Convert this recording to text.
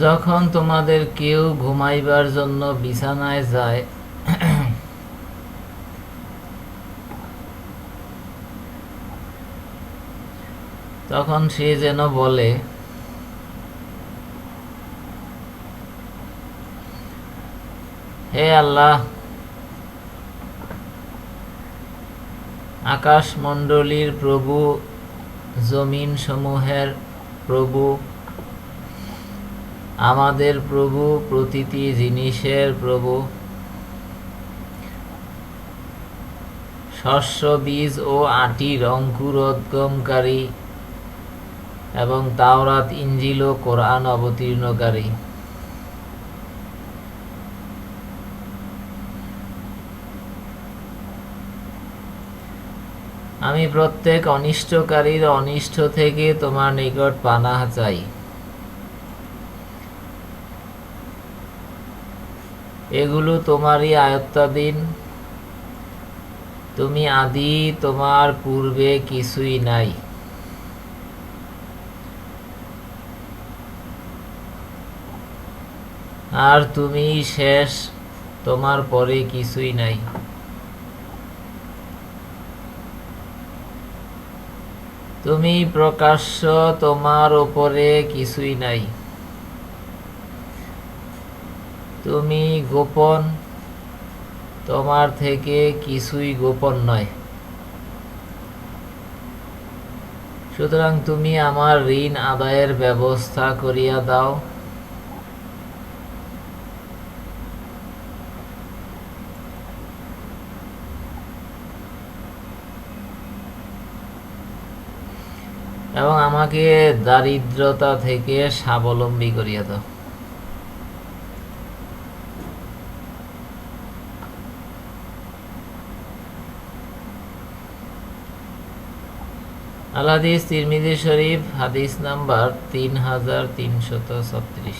যখন তোমাদের কেউ ঘুমাইবার জন্য বিছানায় যায়, তখন সে যেন বলে, হে আল্লাহ, আকাশমণ্ডলীর প্রভু জমিন সমূহের প্রভু আমাদের প্রভু প্রতিটি জিনিসের প্রভু। শস্য, বীজ ও আটির অঙ্কুরোদ্গমকারী এবং তাওরাত, ইঞ্জিল ও কোরআন অবতীর্ণকারী। আমি প্রত্যেক অনিষ্টকারীর অনিষ্ট থেকে তোমার নিকট পানাহ চাই। এগুলো তোমারই আয়ত্তাধীন। তুমি আদি, তোমার পূর্বে কিছুই নাই। আর তুমি শেষ, তোমার পরে কিছুই নাই। তুমি প্রকাশ্য, তোমার ওপরে কিছুই নাই। তুমি গোপন, তোমার থেকে কিছুই গোপন নয়। সুতরাং তুমি আমার ঋণ আদায়ের ব্যবস্থা করিয়া দাও। এবং আমাকে দারিদ্রতা থেকে স্বাবলম্বী করিয়া দাও। আল হাদিস তিরমিজি শরীফ হাদিস নাম্বার তিন হাজার তিনশত ছত্রিশ।